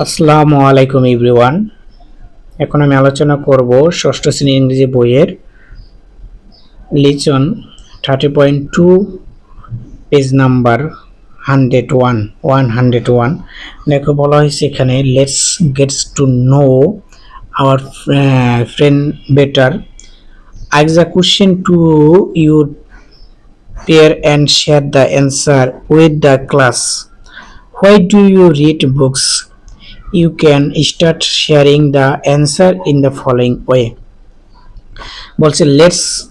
আসসালামু আলাইকুম এভরিওয়ান। এখন আমি আলোচনা করব ষষ্ঠ শ্রেণি ইংরেজি বইয়ের lesson thirty point two page number hundred one one hundred one দেখো, বলা হয়েছে এখানে let's gets to know our friend better ask the question to your pair and share the answer with the class why do you read books? You can start sharing the answer in the following way. বলছে let's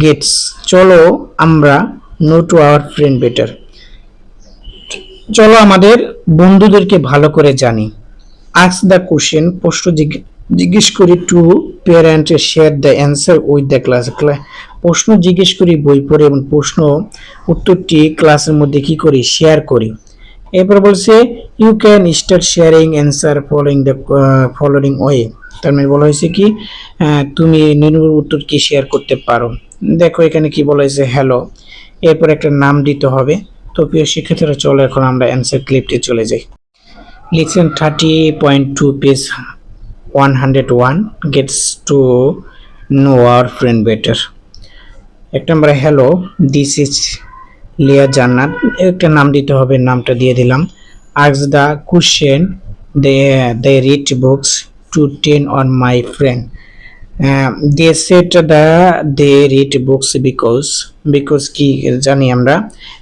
gets চলো আমরা know to our friend better চলো আমাদের বন্ধুদেরকে ভালো করে জানি। Ask the question প্রশ্ন জিজ্ঞে- জিজ্ঞেস করি to parent share the answer with the class প্রশ্ন জিজ্ঞেস করি, বই পড়ে এবং প্রশ্ন উত্তরটি ক্লাসের মধ্যে কি করি শেয়ার করি। এরপর বলছে you can start sharing answer following the following way তার মানে বলা হয়েছে কি তুমি নির্ভুল উত্তর কি শেয়ার করতে পারো? দেখো এখানে কি বলা হয়েছে হ্যালো এরপর একটা নাম দিতে হবে। তো প্রিয় শিক্ষার্থীরা, চলো এখন আমরা অ্যান্সার ক্লিপটি চলে যাই। Listen thirty point two page one hundred one gets to know our friend better এক নম্বরে হ্যালো দিস ইজ লিয়া জান্নাত। একটা নাম দিতে হবে, নামটা দিয়ে দিলাম। Ask the question they they read books to ten on my friend they set the they read books because because কি জানি আমরা?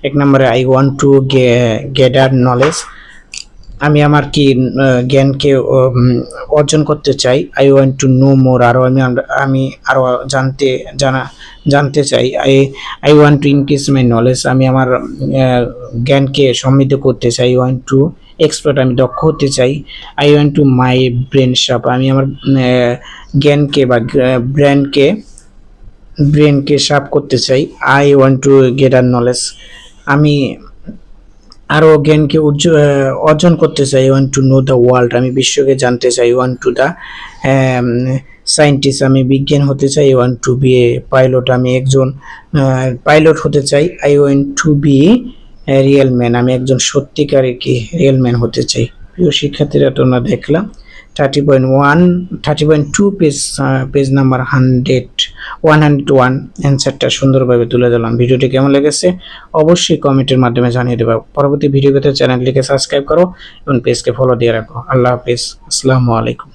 এক নম্বরে I want to gather knowledge আমি আমার কি জ্ঞানকে অর্জন করতে চাই? I want to know more আরও আমি আমি আরও জানতে, জানা, জানতে চাই। I I want to increase my knowledge আমি আমার জ্ঞানকে সমৃদ্ধ করতে চাই। আই ওয়ান্ট টু এক্সপার্ট আমি দক্ষ হতে চাই। I want to my brain sharp আমি আমার জ্ঞানকে বা ব্রেনকে ব্রেনকে শার্প করতে চাই। আই ওয়ান্ট টু গেট আর নলেজ আমি আরও জ্ঞানকে অর্জন করতে চাই want to know the world আমি বিশ্বকে জানতে চাই ওয়ান টু দ্য সায়েন্টিস্ট আমি বিজ্ঞান হতে চাই want to be a pilot আমি একজন পাইলট হতে চাই I want to be real man আমি একজন সত্যিকারের কি রিয়েল ম্যান হতে চাই। প্রিয় শিক্ষার্থীরা, তোমরা দেখলাম। Thirty point one thirty point two page page number hundred one hundred one অ্যান্সারটা সুন্দরভাবে তুলে দিলাম ভিডিওটি কেমন লেগেছে অবশ্যই কমেন্টের মাধ্যমে জানিয়ে দেবো। পরবর্তী ভিডিও পেতে চ্যানেলটিকে সাবস্ক্রাইব করো এবং পেজকে ফলো দিয়ে রাখো। আল্লাহ হাফিজ। আসসালামু আলাইকুম।